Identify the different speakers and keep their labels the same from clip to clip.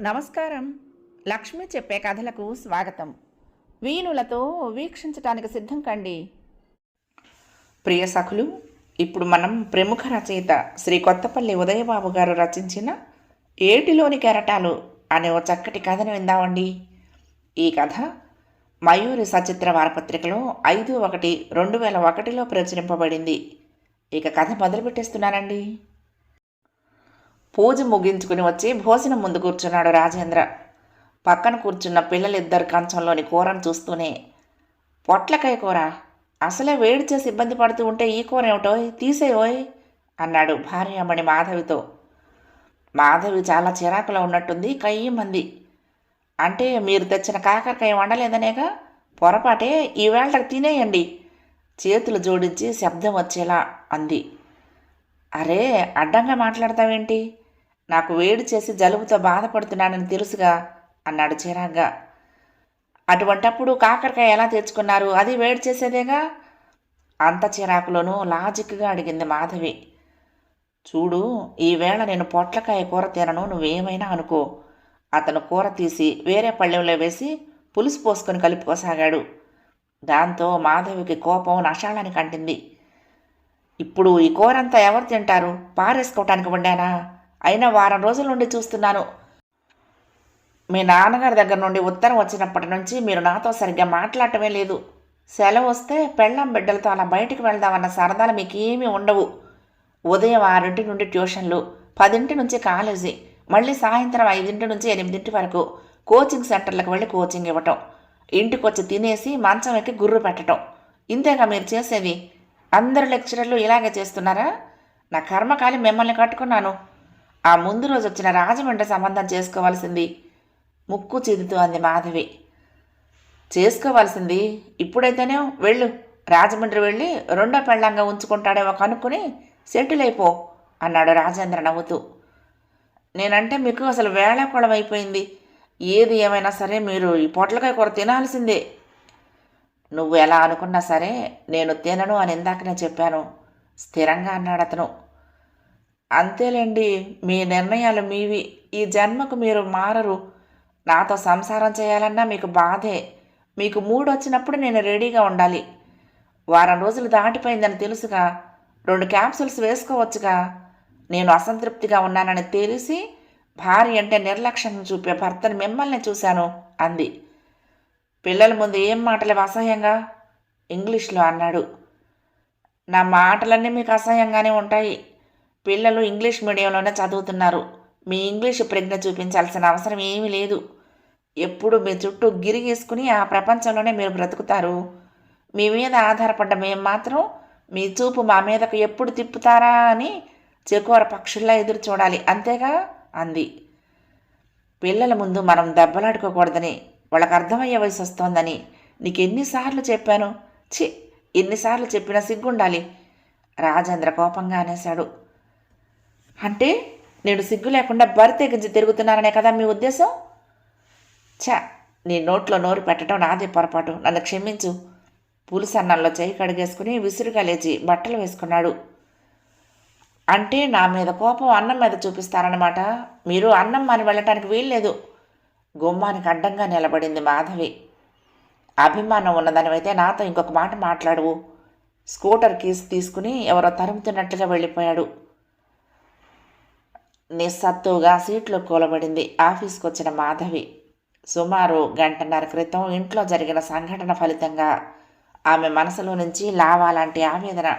Speaker 1: నమస్కారం. లక్ష్మి చెప్పే కథలకు స్వాగతం. వీణులతో వీక్షించటానికి సిద్ధం కండి. ప్రియ సఖులు ఇప్పుడు మనం ప్రముఖ రచయిత శ్రీ కొత్తపల్లి ఉదయబాబు గారు రచించిన ఏటిలోని కెరటాలు అనే ఓ చక్కటి కథను విందామండి. ఈ కథ మయూరి సచిత్ర వారపత్రికలో ఐదు ఒకటి రెండు వేల ఒకటిలో ప్రచురింపబడింది. ఇక కథ మొదలుపెట్టేస్తున్నానండి. పూజ ముగించుకుని వచ్చి భోజనం ముందు కూర్చున్నాడు రాజేంద్ర. పక్కన కూర్చున్న పిల్లలిద్దరు కంచంలోని కూరను చూస్తూనే పొట్లకాయ కూర? అసలే వేడి చేసి ఇబ్బంది పడుతూ ఉంటే ఈ కూర ఏమిటో తీసేయోయ్ అన్నాడు భార్యామణి మాధవితో. మాధవి చాలా చిరాకులో ఉన్నట్టుంది కయ్యమంది అంటే మీరు తెచ్చిన కాకరకాయ వండలేదనేగా? పొరపాటే ఈవేళకి తినేయండి చేతులు జోడించి శబ్దం వచ్చేలా అంది. అరే అడ్డంగా మాట్లాడతావేంటి? నాకు వేడి చేసి జలుబుతో బాధపడుతున్నానని తెలుసుగా అన్నాడు చిరాగ్గా. అటువంటప్పుడు కాకరకాయ ఎలా తెచ్చుకున్నారు? అది వేడి చేసేదేగా? అంత చిరాకులోనూ లాజిక్గా అడిగింది మాధవి. చూడు ఈవేళ నేను పొట్లకాయ కూర తినను నువ్వేమైనా అనుకో. అతను కూర తీసి వేరే పళ్ళెంలో వేసి పులుసు పోసుకొని కలుపుకోసాగాడు. దాంతో మాధవికి కోపం నషాళానికి అంటింది ఇప్పుడు ఈ కూరంతా ఎవరు తింటారు? పారేసుకోవటానికి వండానా? అయినా వారం రోజుల నుండి చూస్తున్నాను. మీ నాన్నగారి దగ్గర నుండి ఉత్తరం వచ్చినప్పటి నుంచి మీరు నాతో సరిగ్గా మాట్లాడటమే లేదు. సెలవు వస్తే పెళ్ళం బిడ్డలతో అలా బయటికి వెళ్దామన్న సరదాలు మీకు ఏమీ ఉండవు. ఉదయం ఆరింటి నుండి ట్యూషన్లు పదింటి నుంచి కాలేజీ మళ్ళీ సాయంత్రం ఐదింటి నుంచి ఎనిమిదింటి వరకు కోచింగ్ సెంటర్లకు వెళ్ళి కోచింగ్ ఇవ్వటం ఇంటికొచ్చి తినేసి మంచం ఎక్కి గుర్రు పెట్టడం ఇంతేగా మీరు చేసేది? అందరు లెక్చరర్లు ఇలాగే చేస్తున్నారా? నా కర్మకాలి మిమ్మల్ని కట్టుకున్నాను. ఆ ముందు రోజు వచ్చిన రాజమండ్రి సంబంధం చేసుకోవాల్సింది. ముక్కు చిదుతూ అంది మాధవి. చేసుకోవాల్సింది. ఇప్పుడైతేనే వెళ్ళు. రాజమండ్రి వెళ్ళి రెండో పెళ్ళంగా ఉంచుకుంటాడేమో కనుక్కుని సెటిల్ అయిపో అన్నాడు రాజేంద్ర నవ్వుతూ. నేనంటే మీకు అసలు వేళాకోళం అయిపోయింది. ఏది ఏమైనా సరే మీరు ఈ పొట్లకాయ కూర తినాల్సిందే. నువ్వు ఎలా అనుకున్నా సరే నేను తినను అని ఇందాకనే చెప్పాను. స్థిరంగా అన్నాడు అతను అంతేలేండి మీ నిర్ణయాలు మీవి. ఈ జన్మకు మీరు మారరు. నాతో సంసారం చేయాలన్నా మీకు బాధే. మీకు మూడు వచ్చినప్పుడు నేను రెడీగా ఉండాలి. వారం రోజులు దాటిపోయిందని తెలుసుగా. రెండు క్యాప్సూల్స్ వేసుకోవచ్చుగా. నేను అసంతృప్తిగా ఉన్నానని తెలిసి భార్య అంటే నిర్లక్ష్యం చూపే భర్తను మిమ్మల్ని చూశాను అంది. పిల్లల ముందు ఏం మాటలేవు అసహ్యంగా? ఇంగ్లీష్లో అన్నాడు. నా మాటలన్నీ మీకు అసహ్యంగానే ఉంటాయి. పిల్లలు ఇంగ్లీష్ మీడియంలోనే చదువుతున్నారు. మీ ఇంగ్లీష్ ప్రజ్ఞ చూపించాల్సిన అవసరం ఏమీ లేదు. ఎప్పుడు మీ చుట్టూ గిరిగేసుకుని ఆ ప్రపంచంలోనే మీరు బ్రతుకుతారు. మీ మీద ఆధారపడ్డ మేము మాత్రం మీ చూపు మా మీదకు ఎప్పుడు తిప్పుతారా అని చెకోర పక్షుల్లా ఎదురు చూడాలి. అంతేగా? అంది. పిల్లల ముందు మనం దెబ్బలాడుకోకూడదని వాళ్ళకి అర్థమయ్యే వయసు వస్తోందని నీకు ఎన్నిసార్లు చెప్పాను? చి ఎన్నిసార్లు చెప్పినా సిగ్గుండాలి. రాజేంద్ర కోపంగా అనేశాడు. అంటే నేను సిగ్గు లేకుండా బరి తెగించి తిరుగుతున్నాననే కదా మీ ఉద్దేశం? ఛా నీ నోట్లో నోరు పెట్టడం నాదే పొరపాటు. నన్ను క్షమించు. పులుసన్నంలో చేయి కడిగేసుకుని విసురుగా లేచి బట్టలు వేసుకున్నాడు. అంటే నా మీద కోపం అన్నం మీద చూపిస్తారనమాట మీరు అన్నం మాని వెళ్ళటానికి వీల్లేదు. గుమ్మానికి అడ్డంగా నిలబడింది మాధవి. అభిమానం ఉన్నదనివైతే నాతో ఇంకొక మాట మాట్లాడవు. స్కూటర్ కీస్ తీసుకుని ఎవరో తరుముతున్నట్లుగా వెళ్ళిపోయాడు. నిస్సత్తుగా సీట్లో కూలబడింది. ఆఫీస్కి వచ్చిన మాధవి. సుమారు గంటన్నర క్రితం ఇంట్లో జరిగిన సంఘటన ఫలితంగా ఆమె మనసులో నుంచి లావాలాంటి ఆవేదన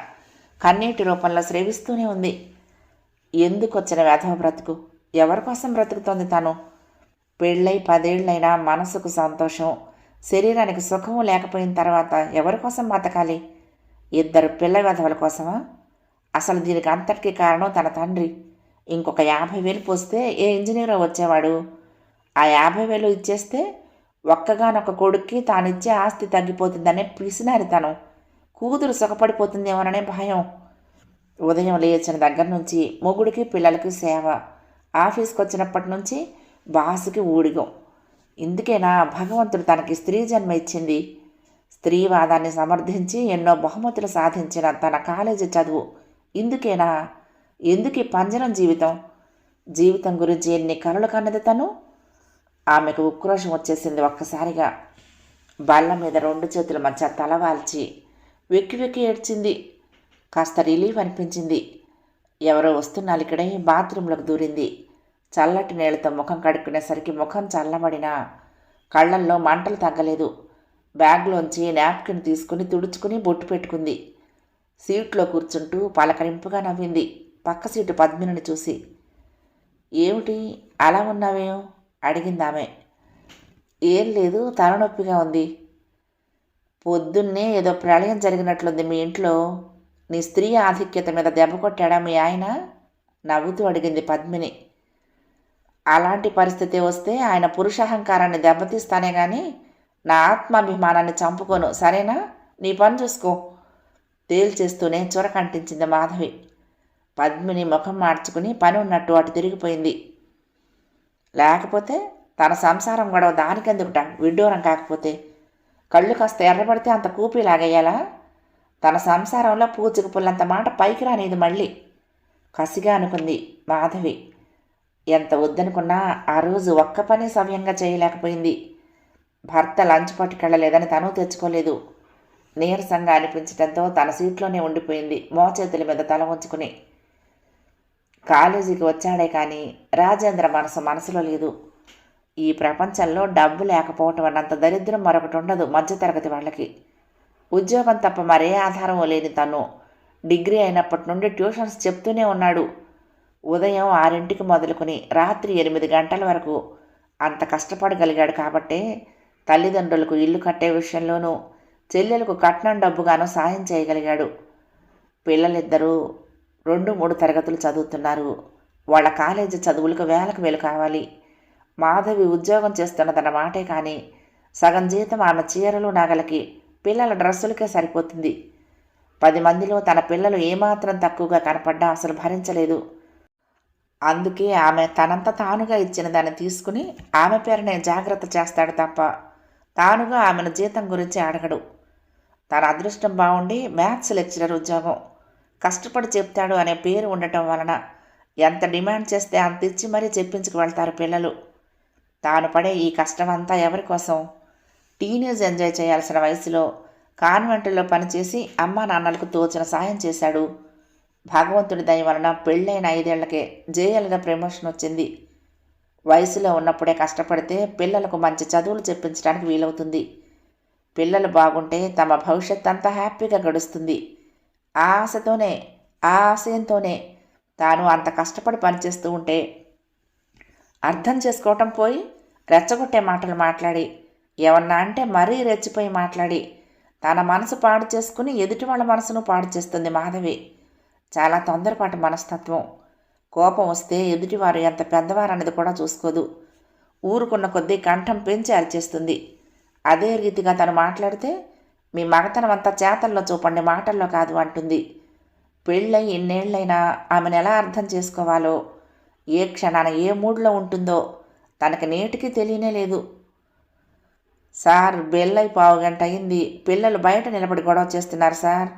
Speaker 1: కన్నీటి రూపంలో స్రవిస్తూనే ఉంది. ఎందుకు వచ్చిన వేధవ బ్రతుకు? ఎవరి కోసం బ్రతుకుతోంది తను? పెళ్ళై పదేళ్ళైనా మనసుకు సంతోషం శరీరానికి సుఖం లేకపోయిన తర్వాత ఎవరి కోసం బతకాలి ఇద్దరు పిల్ల వెధవల కోసమా? అసలు దీనికి అంతటికీ కారణం తన తండ్రి. ఇంకొక యాభై వేలు పోస్తే ఏ ఇంజనీర్ వచ్చేవాడు? ఆ యాభై వేలు ఇచ్చేస్తే ఒక్కగానొక్క కొడుక్కి తానిచ్చే ఆస్తి తగ్గిపోతుందనే పిసినారితనం కూతురు సుఖపడిపోతుందేమోననే భయం. ఉదయం లేచిన దగ్గర నుంచి మొగుడికి పిల్లలకి సేవ. ఆఫీస్కి వచ్చినప్పటి నుంచి బాసుకి ఊడిగం. ఇందుకేనా భగవంతుడు తనకి స్త్రీ జన్మ ఇచ్చింది? స్త్రీవాదాన్ని సమర్థించి ఎన్నో బహుమతులు సాధించిన తన కాలేజీ చదువు. ఇందుకేనా? ఎందుకు ఈ పంజరం జీవితం? జీవితం గురించి ఎన్ని కలలు కన్నది తను? ఆమెకు ఉక్రోషం వచ్చేసింది ఒక్కసారిగా. బల్ల మీద రెండు చేతుల మధ్య తల వాల్చి వెక్కి వెక్కి ఏడ్చింది. కాస్త రిలీఫ్ అనిపించింది. ఎవరో వస్తున్నారు ఇక్కడే బాత్రూంలోకి దూరింది. చల్లటి నీళ్ళతో ముఖం కడుక్కునేసరికి ముఖం చల్లబడినా కళ్ళల్లో మంటలు తగ్గలేదు. బ్యాగ్లోంచి నాప్కిన్ తీసుకుని తుడుచుకుని బొట్టు పెట్టుకుంది. సీట్లో కూర్చుంటూ పలకరింపుగా నవ్వింది. పక్క సీటు పద్మినిని చూసి ఏమిటి? అలా ఉన్నావేం? అడిగింది ఆమె ఏం లేదు తలనొప్పిగా ఉంది. పొద్దున్నే ఏదో ప్రళయం జరిగినట్లుంది మీ ఇంట్లో. నీ స్త్రీ ఆధిక్యత మీద దెబ్బ కొట్టాడా మీ ఆయన? నవ్వుతూ అడిగింది పద్మిని. అలాంటి పరిస్థితి వస్తే ఆయన పురుషాహంకారాన్ని దెబ్బతీస్తానే కానీ నా ఆత్మాభిమానాన్ని చంపుకోను. సరేనా? నీ పని చూసుకో. తేల్చేస్తూనే చొరకంటించింది మాధవి. పద్మిని ముఖం మార్చుకుని పని ఉన్నట్టు అటు తిరిగిపోయింది. లేకపోతే తన సంసారం గొడవ దానికెందుకుట? విడ్డూరం కాకపోతే. కళ్ళు కాస్త ఎర్రబడితే అంత కూపి లాగేయాలా తన సంసారంలో పూచిక పుల్లంత మాట పైకి రానిది మళ్ళీ. కసిగా అనుకుంది మాధవి. ఎంత వద్దనుకున్నా ఆ రోజు ఒక్క పని సవ్యంగా చేయలేకపోయింది. భర్త లంచ్ పట్టుకెళ్ళలేదని తను తెచ్చుకోలేదు. నీరసంగా అనిపించడంతో తన సీట్లోనే ఉండిపోయింది. మోచేతుల మీద తల ఉంచుకుని కాలేజీకి వచ్చాడే కానీ రాజేంద్ర మనసు మనసులో లేదు. ఈ ప్రపంచంలో డబ్బు లేకపోవటం అన్నంత దరిద్రం మరొకటి ఉండదు మధ్యతరగతి వాళ్ళకి. ఉద్యోగం తప్ప మరే ఆధారం లేని తను. డిగ్రీ అయినప్పటి నుండి ట్యూషన్స్ చెప్తూనే ఉన్నాడు. ఉదయం ఆరింటికి మొదలుకొని రాత్రి ఎనిమిది గంటల వరకు అంత కష్టపడగలిగాడు కాబట్టే తల్లిదండ్రులకు ఇల్లు కట్టే విషయంలోనూ చెల్లెలకు కట్నం డబ్బుగాను సాయం చేయగలిగాడు. పిల్లలిద్దరూ రెండు మూడు తరగతులు చదువుతున్నారు. వాళ్ళ కాలేజీ చదువులకు వేలకు వేలు కావాలి. మాధవి ఉద్యోగం చేస్తున్నదన్న మాటే కానీ సగం జీతం ఆమె చీరలు నగలకి పిల్లల డ్రెస్సులకే సరిపోతుంది. పది మందిలో తన పిల్లలు ఏమాత్రం తక్కువగా కనపడ్డా అసలు భరించలేదు. అందుకే ఆమె తనంత తానుగా ఇచ్చిన దాన్ని తీసుకుని ఆమె పేరునే జాగ్రత్త చేస్తాడు తప్ప తానుగా ఆమెను జీతం గురించి అడగడు. తన అదృష్టం బాగుండి మ్యాథ్స్ లెక్చరర్ ఉద్యోగం. కష్టపడి చెప్తాడు అనే పేరు ఉండటం వలన ఎంత డిమాండ్ చేస్తే అంత ఇచ్చి మరీ చెప్పించుకు వెళ్తారు పిల్లలు. తాను పడే ఈ కష్టం అంతా ఎవరి కోసం? టీనేజ్ ఎంజాయ్ చేయాల్సిన వయసులో కాన్వెంట్లో పనిచేసి అమ్మా నాన్నలకు తోచిన సాయం చేశాడు. భగవంతుడి దయ వలన పెళ్ళైన ఐదేళ్ళకే జేఎల్గా ప్రమోషన్ వచ్చింది. వయసులో ఉన్నప్పుడే కష్టపడితే పిల్లలకు మంచి చదువులు చెప్పించడానికి వీలవుతుంది. పిల్లలు బాగుంటే తమ భవిష్యత్ అంతా హ్యాపీగా గడుస్తుంది. ఆశతోనే ఆశయంతోనే తాను అంత కష్టపడి పనిచేస్తూ ఉంటే అర్థం చేసుకోవటం పోయి రెచ్చగొట్టే మాటలు మాట్లాడి ఏమన్నా అంటే మరీ రెచ్చిపోయి మాట్లాడి తన మనసు పాడు చేసుకుని ఎదుటి వాళ్ళ మనసును పాడు చేస్తుంది మాధవి. చాలా తొందరపాటు మనస్తత్వం. కోపం వస్తే ఎదుటివారు ఎంత పెద్దవారన్నది కూడా చూసుకోదు. ఊరుకున్న కొద్దీ కంఠం పెంచి అరిచేస్తుంది. అదే రీతిగా తను మాట్లాడితే మీ మగతనమంతా చేతల్లో చూపండి మాటల్లో కాదు అంటుంది. పెళ్ళై ఎన్నేళ్ళైనా ఆమెను ఎలా అర్థం చేసుకోవాలో ఏ క్షణాన ఏ మూడ్లో ఉంటుందో తనకి నేటికి తెలియనే లేదు. సార్ బెల్లై పావు గంట అయింది. పిల్లలు బయట నిలబడి గొడవ చేస్తున్నారు సార్.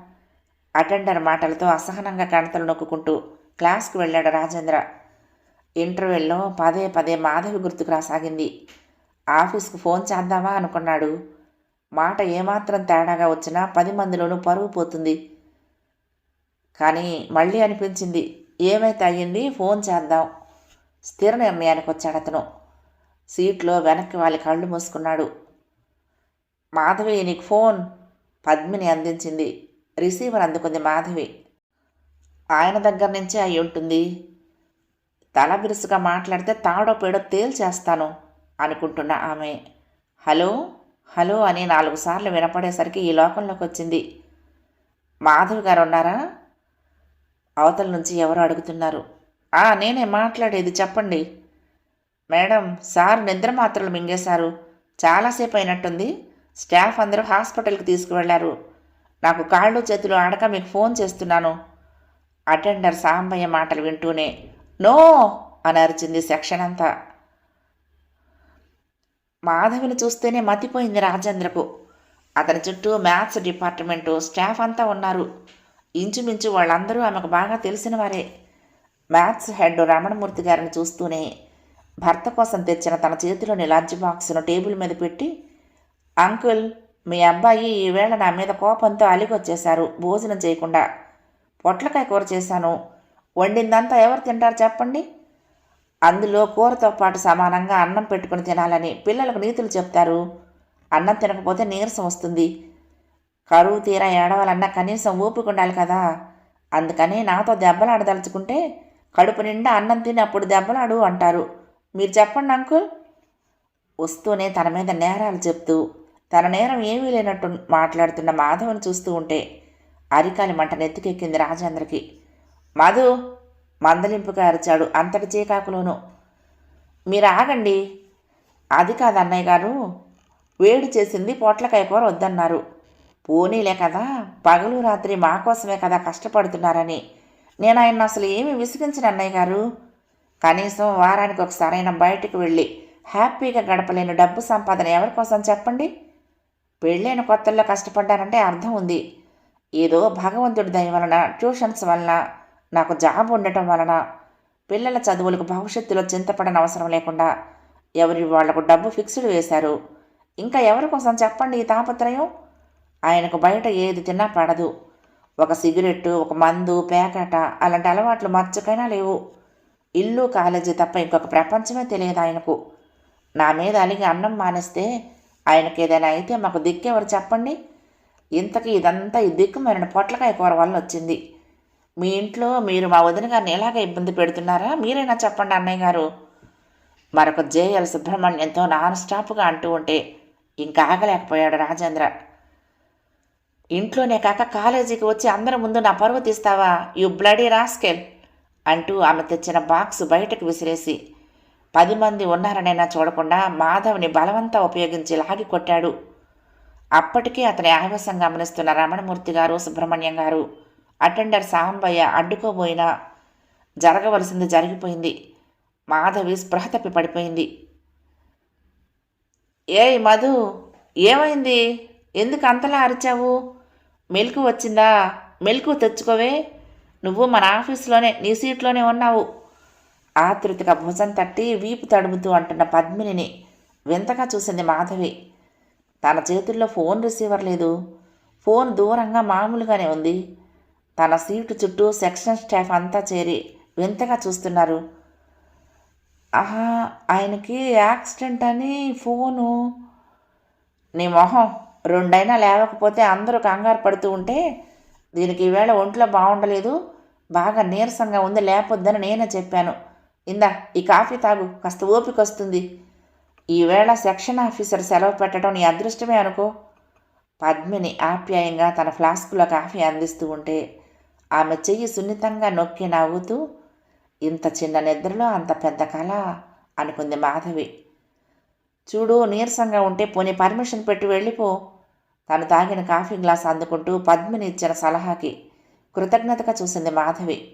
Speaker 1: అటెండర్ మాటలతో అసహనంగా కణతలు నొక్కుంటూ క్లాస్కి వెళ్ళాడు రాజేంద్ర. ఇంటర్వెల్లో పదే పదే మాధవి గుర్తుకు రాసాగింది. ఆఫీస్కు ఫోన్ చేద్దామా అనుకున్నాడు. మాట ఏమాత్రం తేడాగా వచ్చినా పది మందిలోనూ పరుగు పోతుంది. కానీ మళ్ళీ అనిపించింది ఏమైతే అయ్యింది ఫోన్ చేద్దాం. స్థిర నిర్ణయానికి వచ్చాడు అతను. సీట్లో వెనక్కి వాళ్ళ కళ్ళు మూసుకున్నాడు. మాధవి నీకు ఫోన్ పద్మిని అందించింది. రిసీవర్ అందుకుంది మాధవి. ఆయన దగ్గర నుంచే అయి ఉంటుంది. తల బిరుసుగా మాట్లాడితే తాడో పేడో తేల్చేస్తాను అనుకుంటున్న ఆమె. హలో? హలో అని నాలుగు సార్లు వినపడేసరికి ఈ లోకంలోకి వచ్చింది. మాధవి గారు ఉన్నారా? అవతల నుంచి ఎవరు అడుగుతున్నారు. ఆ నేనే మాట్లాడేది చెప్పండి. మేడం సార్ నిద్ర మాత్రలు మింగేశారు. చాలాసేపు అయినట్టుంది. స్టాఫ్ అందరూ హాస్పిటల్కి తీసుకువెళ్ళారు. నాకు కాళ్ళు చేతులు ఆడక మీకు ఫోన్ చేస్తున్నాను. అటెండర్ సాంబయ్య మాటలు వింటూనే నో! అని అరిచింది సెక్షన్ అంతా. మాధవిని చూస్తేనే మతిపోయింది రాజేంద్రకు. అతని చుట్టూ మ్యాథ్స్ డిపార్ట్మెంటు స్టాఫ్ అంతా ఉన్నారు. ఇంచుమించు వాళ్ళందరూ ఆమెకు బాగా తెలిసిన వారే. మ్యాథ్స్ హెడ్ రమణమూర్తి గారిని చూస్తూనే భర్త కోసం తెచ్చిన తన చేతిలోని లంచ్ బాక్స్ను టేబుల్ మీద పెట్టి అంకుల్ మీ అబ్బాయి ఈవేళ నా మీద కోపంతో అలిగొచ్చేశారు భోజనం చేయకుండా. పొట్లకాయ కూర చేశాను. వండిందంతా ఎవరు తింటారు చెప్పండి? అందులో కూరతో పాటు సమానంగా అన్నం పెట్టుకుని తినాలని పిల్లలకు నీతులు చెప్తారు. అన్నం తినకపోతే నీరసం వస్తుంది. కరువు తీరా ఏడవాలన్నా కనీసం ఓపిక ఉండాలి కదా. అందుకని నాతో దెబ్బలాడదలుచుకుంటే కడుపు నిండా అన్నం తిని అప్పుడు దెబ్బలాడు అంటారు. మీరు చెప్పండి అంకుల్. వస్తూనే తన మీద నేరాలు చెప్తూ తన నేరం ఏమీ లేనట్టు మాట్లాడుతున్న మాధవని చూస్తూ ఉంటే అరికాలి మంట నెత్తికెక్కింది రాజేంద్రకి. మధు మందలింపుగా అరిచాడు అంతటి చీకాకులోనూ. మీరు ఆగండి అది కాదు అన్నయ్య గారు వేడి చేసింది పొట్లకాయ కూర వద్దన్నారు. పోనీలే కదా పగలు రాత్రి మా కోసమే కదా కష్టపడుతున్నారని. నేను ఆయన అసలు ఏమీ విసిగించిన అన్నయ్య గారు. కనీసం వారానికి ఒకసారి ఆయన బయటకు వెళ్ళి హ్యాపీగా గడపలేని డబ్బు సంపాదన ఎవరి కోసం చెప్పండి? పెళ్ళైన కొత్తల్లో కష్టపడ్డానంటే అర్థం ఉంది. ఏదో భగవంతుడి దయ వలన ట్యూషన్స్ వలన నాకు జాబ్ ఉండటం వలన పిల్లల చదువులకు భవిష్యత్తులో చింతపడని అవసరం లేకుండా ఎవరి వాళ్ళకు డబ్బు ఫిక్స్డ్ వేశారు. ఇంకా ఎవరి కోసం చెప్పండి ఈ తాపత్రయం? ఆయనకు బయట ఏది తిన్నా పడదు. ఒక సిగరెట్టు ఒక మందు పేకట అలాంటి అలవాట్లు మచ్చకైనా లేవు. ఇల్లు కాలేజీ తప్ప ఇంకొక ప్రపంచమే తెలియదు ఆయనకు. నా మీద అలిగి అన్నం మానేస్తే ఆయనకి ఏదైనా అయితే మాకు దిక్కెవరు చెప్పండి? ఇంతకీ ఇదంతా ఈ దిక్కు మరిన పొట్లకాయ కూర వల్ల వచ్చింది. మీ ఇంట్లో మీరు మా వదిన గారిని ఎలాగ ఇబ్బంది పెడుతున్నారా? మీరైనా చెప్పండి అన్నయ్య గారు. మరొక జేఎల్ సుబ్రహ్మణ్యంతో నాన్ స్టాప్గా అంటూ ఉంటే ఇంకా ఆగలేకపోయాడు రాజేంద్ర. ఇంట్లోనే కాక కాలేజీకి వచ్చి అందరి ముందు నా పరువు తీస్తావా? యు బ్లడీ రాస్కెల్ అంటూ ఆమె తెచ్చిన బాక్స్ బయటకు విసిరేసి పది మంది ఉన్నారనైనా చూడకుండా మాధవ్ని బలవంతా ఉపయోగించి లాగి కొట్టాడు. అప్పటికే అతని ఆవేశం గమనిస్తున్న రమణమూర్తి గారు సుబ్రహ్మణ్యం గారు అటెండర్ సాంబయ్య అడ్డుకోబోయినా జరగవలసింది జరిగిపోయింది. మాధవి స్పృహ తప్పి పడిపోయింది. ఏయ్ మధు ఏమైంది? ఎందుకు అంతలా అరిచావు? మెలకు వచ్చిందా? మెలకు తెచ్చుకోవే? నువ్వు మన ఆఫీస్లోనే నీ సీట్లోనే ఉన్నావు. ఆతృతిగా భుజం తట్టి వీపు తడుముతూ అంటున్న పద్మినిని వింతగా చూసింది మాధవి. తన చేతుల్లో ఫోన్ రిసీవర్ లేదు. ఫోన్ దూరంగా మామూలుగానే ఉంది. తన సీటు చుట్టూ సెక్షన్ స్టాఫ్ అంతా చేరి వింతగా చూస్తున్నారు. ఆహా ఆయనకి యాక్సిడెంట్ అని ఫోను. నీ మొహం రెండైనా లేవకపోతే అందరూ కంగారు పడుతూ ఉంటే దీనికి ఈవేళ ఒంట్లో బాగుండలేదు. బాగా నీరసంగా ఉంది లేపొద్దని నేనే చెప్పాను. ఇందా ఈ కాఫీ తాగు కాస్త ఓపిక వస్తుంది ఈవేళ సెక్షన్ ఆఫీసర్ సెలవు పెట్టడం నీ అదృష్టమే అనుకో. పద్మిని ఆప్యాయంగా తన ఫ్లాస్కులో కాఫీ అందిస్తూ ఉంటే ఆమె చెయ్యి సున్నితంగా నొక్కి నవ్వుతూ ఇంత చిన్న నిద్రలో అంత పెద్ద కళ? అనుకుంది మాధవి. చూడు నీరసంగా ఉంటే పోనీ పర్మిషన్ పెట్టి వెళ్ళిపో. తను తాగిన కాఫీ గ్లాస్ అందుకుంటూ పద్మిని ఇచ్చిన సలహాకి కృతజ్ఞతగా చూసింది మాధవి.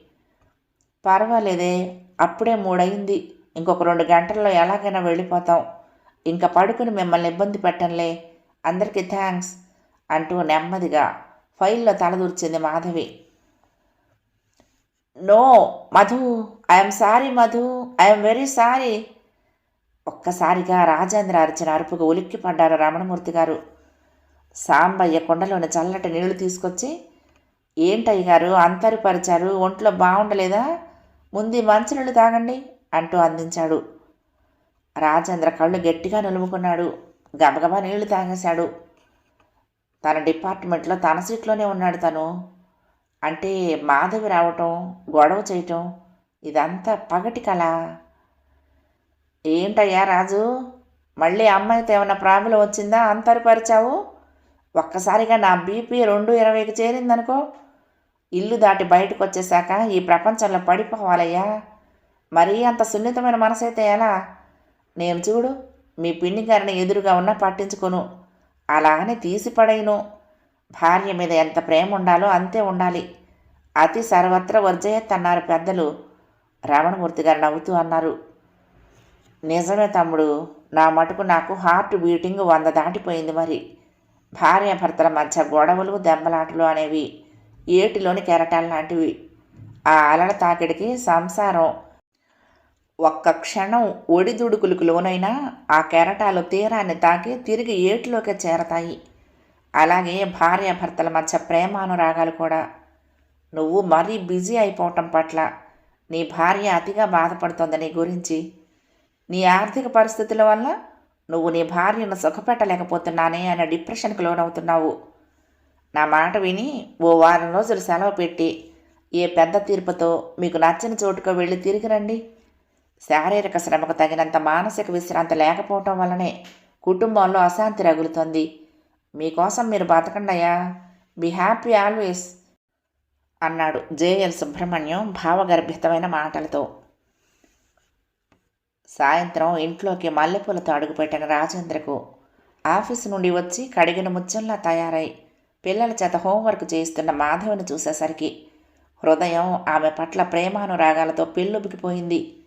Speaker 1: పర్వాలేదే అప్పుడే మూడయింది. ఇంకొక రెండు గంటల్లో ఎలాగైనా వెళ్ళిపోతాం. ఇంకా పడుకుని మిమ్మల్ని ఇబ్బంది పెట్టంలే. అందరికీ థ్యాంక్స్ అంటూ నెమ్మదిగా ఫైల్లో తలదూర్చింది Madhavi. No Madhu I'm sorry Madhu. I'm very sorry ఒక్కసారిగా రాజేంద్ర అర్చన అరుపుకు ఉలిక్కిపడ్డారు రమణమూర్తి గారు. సాంబయ్య కొండలోని చల్లటి నీళ్ళు తీసుకొచ్చి ఏంటయ్య గారు అంతరిపరిచారు ఒంట్లో బాగుండలేదా ముందు మంచి మంచినీళ్ళు తాగండి అంటూ అందించాడు. రాజేంద్ర కళ్ళు గట్టిగా నిలుముకున్నాడు. గబగబా నీళ్ళు తాగేశాడు. తన డిపార్ట్మెంట్లో తన సీట్లోనే ఉన్నాడు తను. అంటే మాధవి రావటం గొడవ చేయటం ఇదంతా పగటి కళ. ఏంటయ్యా రాజు? మళ్ళీ అమ్మాయితో ఏమైనా ప్రాబ్లం వచ్చిందా? అంతరిపరిచావు ఒక్కసారిగా నా బీపీ రెండు ఇరవైకి చేరిందనుకో. ఇల్లు దాటి బయటకు వచ్చేసాక ఈ ప్రపంచంలో పడిపోవాలయ్యా. మరీ అంత సున్నితమైన మనసైతే ఎలా? నేను చూడు మీ పిండి గారిని ఎదురుగా ఉన్నా పట్టించుకోను. అలానే తీసి పడేయను భార్య మీద ఎంత ప్రేమ ఉండాలో అంతే ఉండాలి. అతి సర్వత్ర వర్జయత్ అన్నారు పెద్దలు. రమణమూర్తి గారు నవ్వుతూ అన్నారు. నిజమే తమ్ముడు నా మటుకు నాకు హార్ట్ బీటింగ్ వంద దాటిపోయింది మరి. భార్యాభర్తల మధ్య గొడవలు దెబ్బలాటలు అనేవి ఏటిలోని కెరటాలు లాంటివి. ఆ అలల తాకిడికి సంసారం. ఒక్క క్షణం ఒడిదుడుకులకు లోనైనా ఆ కెరటాలు తీరాన్ని తాకి తిరిగి ఏటిలోకి చేరతాయి. అలాగే భార్యాభర్తల మధ్య ప్రేమానురాగాలు కూడా. నువ్వు మరీ బిజీ అయిపోవటం పట్ల నీ భార్య అతిగా బాధపడుతోంది నీ గురించి. నీ ఆర్థిక పరిస్థితుల వల్ల నువ్వు నీ భార్యను సుఖపెట్టలేకపోతున్నానే అనే డిప్రెషన్కి లోనవుతున్నావు. నా మాట విని ఓ వారం రోజులు సెలవు పెట్టి ఏ పెద్ద తీర్పుతో మీకు నచ్చిన చోటుకు వెళ్ళి తిరిగి రండి. శారీరక శ్రమకు తగినంత మానసిక విశ్రాంతి లేకపోవటం వల్లనే కుటుంబంలో అశాంతి రగులుతోంది. మీకోసం మీరు బతకండయ్యా. బి హ్యాపీ ఆల్వేస్ అన్నాడు జేఎల్ సుబ్రహ్మణ్యం భావగర్భితమైన మాటలతో. సాయంత్రం ఇంట్లోకి మల్లెపూలతో అడుగుపెట్టిన రాజేంద్రకు. ఆఫీసు నుండి వచ్చి కడిగిన ముచ్చంలా తయారై పిల్లల చేత హోంవర్క్ చేయిస్తున్న మాధవిని చూసేసరికి హృదయం ఆమె పట్ల ప్రేమానురాగాలతో పెళ్ళుబికిపోయింది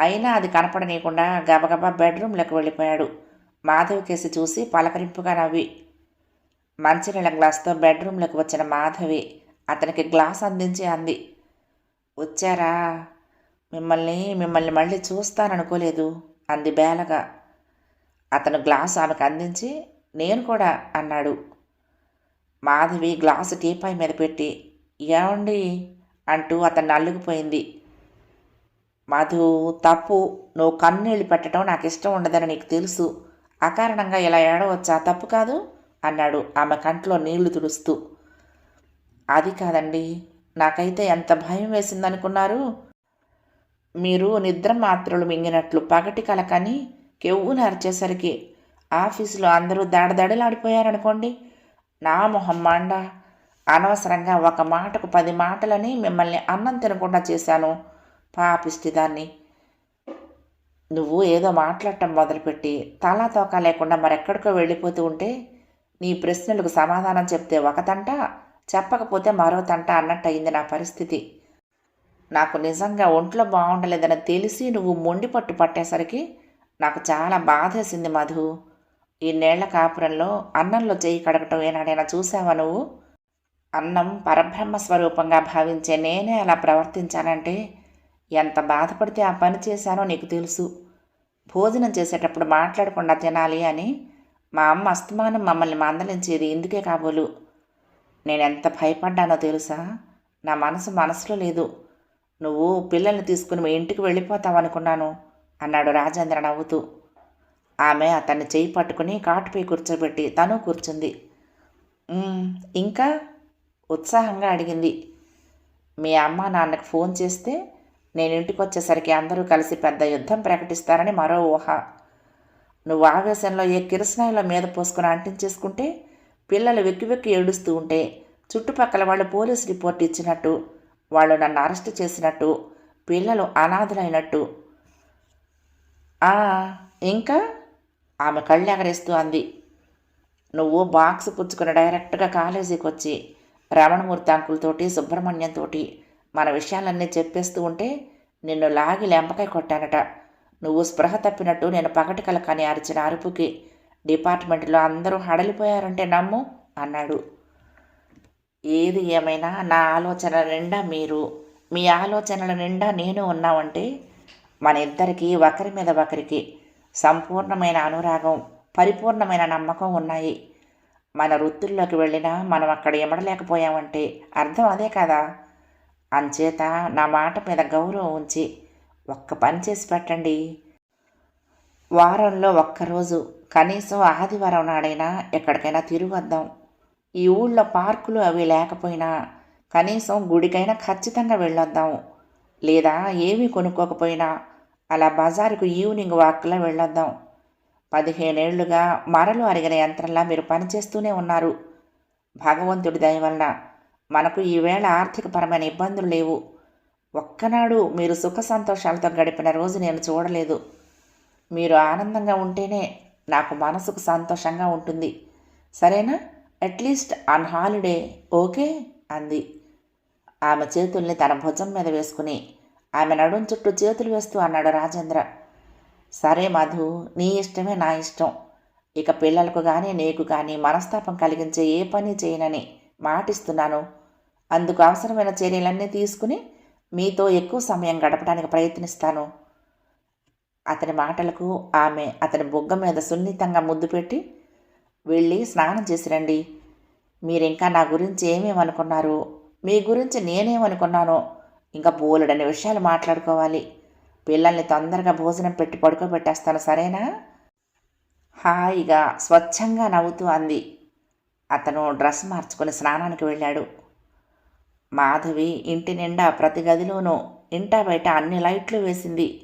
Speaker 1: అయినా అది కనపడనీయకుండా గబగబా బెడ్రూమ్లోకి వెళ్ళిపోయాడు. మాధవి కేసి చూసి పలకరింపుగా నవ్వి మంచినీళ్ళ గ్లాస్తో బెడ్రూమ్లోకి వచ్చిన మాధవి అతనికి గ్లాస్ అందించి అంది. వచ్చారా? మిమ్మల్ని మిమ్మల్ని మళ్ళీ చూస్తాననుకోలేదు అంది బేలగా. అతను గ్లాస్ ఆమెకు అందించి నేను కూడా అన్నాడు. మాధవి గ్లాసు టీపాయ్ మీద పెట్టి ఏమండి? అంటూ అతన్ని అల్లుకుపోయింది. మధు తప్పు. నువ్వు కన్నీళ్ళు పెట్టడం నాకు ఇష్టం ఉండదని నీకు తెలుసు. అకారణంగా ఇలా ఏడవచ్చా? తప్పు కాదు? అన్నాడు ఆమె కంట్లో నీళ్ళు తుడుస్తూ. అది కాదండి నాకైతే ఎంత భయం వేసిందనుకున్నారు? మీరు నిద్ర మాత్రలు మింగినట్లు పగటి కలకని కెవ్వున అరిచేసరికి ఆఫీసులో అందరూ దాడదాడలాడిపోయారనుకోండి. నా మొహం మాండా అనవసరంగా ఒక మాటకు పది మాటలని మిమ్మల్ని అన్నం తినకుండా చేశాను పాపిష్టిదాన్ని నువ్వు ఏదో మాట్లాడటం మొదలుపెట్టి తలా తోక లేకుండా మరెక్కడికో వెళ్ళిపోతూ ఉంటే నీ ప్రశ్నలకు సమాధానం చెప్తే ఒక తంట చెప్పకపోతే మరో తంట అన్నట్టు అయింది నా పరిస్థితి. నాకు నిజంగా ఒంట్లో బాగుండలేదని తెలిసి నువ్వు మొండి పట్టు పట్టేసరికి నాకు చాలా బాధేసింది మధు. ఈ నేళ్ళ కాపురంలో అన్నంలో చేయి కడగటం ఏనాడైనా చూసావా నువ్వు? అన్నం పరబ్రహ్మ స్వరూపంగా భావించే నేనే అలా ప్రవర్తించానంటే ఎంత బాధపడితే ఆ పని చేశానో నీకు తెలుసు. భోజనం చేసేటప్పుడు మాట్లాడకుండా తినాలి అని మా అమ్మ అస్తమానం మమ్మల్ని మందలించేది ఇందుకే కాబోలు. నేనెంత భయపడ్డానో తెలుసా? నా మనసు మనసులో లేదు. నువ్వు పిల్లల్ని తీసుకుని మీ ఇంటికి వెళ్ళిపోతావనుకున్నాను అన్నాడు రాజేంద్ర నవ్వుతూ. ఆమె అతన్ని చేయి పట్టుకుని కాటుపై కూర్చోబెట్టి తను కూర్చుంది. ఇంకా? ఉత్సాహంగా అడిగింది. మీ అమ్మ నాన్నకు ఫోన్ చేస్తే నేను ఇంటికి వచ్చేసరికి అందరూ కలిసి పెద్ద యుద్ధం ప్రకటిస్తారని మరో ఊహ. నువ్వు ఆవేశంలో ఏ కిరసనాయిల మీద పోసుకుని అంటించేసుకుంటే పిల్లలు వెక్కి వెక్కి ఏడుస్తూ ఉంటే చుట్టుపక్కల వాళ్ళు పోలీస్ రిపోర్ట్ ఇచ్చినట్టు వాళ్ళు నన్ను అరెస్ట్ చేసినట్టు పిల్లలు అనాథలైనట్టు. ఇంకా ఆమె కళ్ళు ఎగరేస్తూ అంది. నువ్వు బాక్స్ పుచ్చుకుని డైరెక్ట్గా కాలేజీకి వచ్చి రమణమూర్తి అంకులతోటి సుబ్రహ్మణ్యంతోటి మన విషయాలన్నీ చెప్పేస్తూ ఉంటే నిన్ను లాగి లెంపకాయ కొట్టానట. నువ్వు స్పృహ తప్పినట్టు నేను పగటి కానీ అరిచిన అరుపుకి డిపార్ట్మెంట్లో అందరూ హడలిపోయారంటే నమ్ము అన్నాడు. ఏది ఏమైనా నా ఆలోచనల నిండా మీరు మీ ఆలోచనల నిండా నేను ఉన్నామంటే మన ఇద్దరికీ ఒకరి మీద ఒకరికి సంపూర్ణమైన అనురాగం పరిపూర్ణమైన నమ్మకం ఉన్నాయి. మన వృత్తుల్లోకి వెళ్ళినా మనం అక్కడ ఇమడలేకపోయామంటే అర్థం అదే కదా? అంచేత నా మాట మీద గౌరవం ఉంచి ఒక్క పని చేసి పెట్టండి. వారంలో ఒక్కరోజు కనీసం ఆదివారం నాడైనా ఎక్కడికైనా తిరిగొద్దాం ఈ ఊళ్ళో పార్కులు అవి లేకపోయినా కనీసం గుడికైనా ఖచ్చితంగా వెళ్ళొద్దాం. లేదా ఏమీ కొనుక్కోకపోయినా అలా బజారుకు ఈవినింగ్ వాక్లో వెళ్ళొద్దాం. పదిహేనేళ్ళుగా మరలు అరిగిన యంత్రంలా మీరు పనిచేస్తూనే ఉన్నారు. భగవంతుడి దయ వలన మనకు ఈవేళ ఆర్థికపరమైన ఇబ్బందులు లేవు. ఒక్కనాడు మీరు సుఖ సంతోషాలతో గడిపిన రోజు నేను చూడలేదు. మీరు ఆనందంగా ఉంటేనే నాకు మనసుకు సంతోషంగా ఉంటుంది. సరేనా? At least on holiday okay? అంది. ఆమె చేతుల్ని తన భుజం మీద వేసుకుని ఆమె నడుం చుట్టూ చేతులు వేస్తూ అన్నాడు రాజేంద్ర. సరే మధు నీ ఇష్టమే నా ఇష్టం. ఇక పిల్లలకు కానీ నీకు కానీ మనస్తాపం కలిగించే ఏ పని చేయనని మాటిస్తున్నాను. అందుకు అవసరమైన చర్యలన్నీ తీసుకుని మీతో ఎక్కువ సమయం గడపడానికి ప్రయత్నిస్తాను. అతని మాటలకు ఆమె అతని బొగ్గ మీద సున్నితంగా ముద్దు పెట్టి వెళ్ళి స్నానం చేసి రండి. మీరింకా నా గురించి ఏమేమనుకున్నారు? మీ గురించి నేనేమనుకున్నానో ఇంకా బోలెడని విషయాలు మాట్లాడుకోవాలి. పిల్లల్ని తొందరగా భోజనం పెట్టి పడుకోబెట్టేస్తాను సరేనా? హాయిగా స్వచ్ఛంగా నవ్వుతూ అంది. అతను డ్రెస్ మార్చుకొని స్నానానికి వెళ్ళాడు. మాధవి ఇంటి నిండా ప్రతి గదిలోనూ ఇంటా బయట అన్ని లైట్లు వేసింది.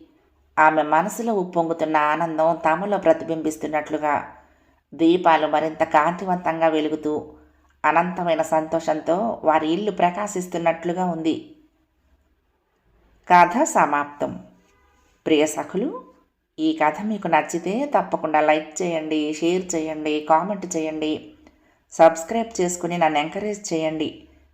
Speaker 1: ఆమె మనసులో ఉప్పొంగుతున్న ఆనందం తమలో ప్రతిబింబిస్తున్నట్లుగా దీపాలు మరింత కాంతివంతంగా వెలుగుతూ అనంతమైన సంతోషంతో వారి ఇల్లు ప్రకాశిస్తున్నట్లుగా ఉంది. కథ సమాప్తం. ప్రియ సఖులు ఈ కథ మీకు నచ్చితే తప్పకుండా లైక్ చేయండి షేర్ చేయండి కామెంట్ చేయండి. సబ్స్క్రైబ్ చేసుకుని నన్ను ఎంకరేజ్ చేయండి.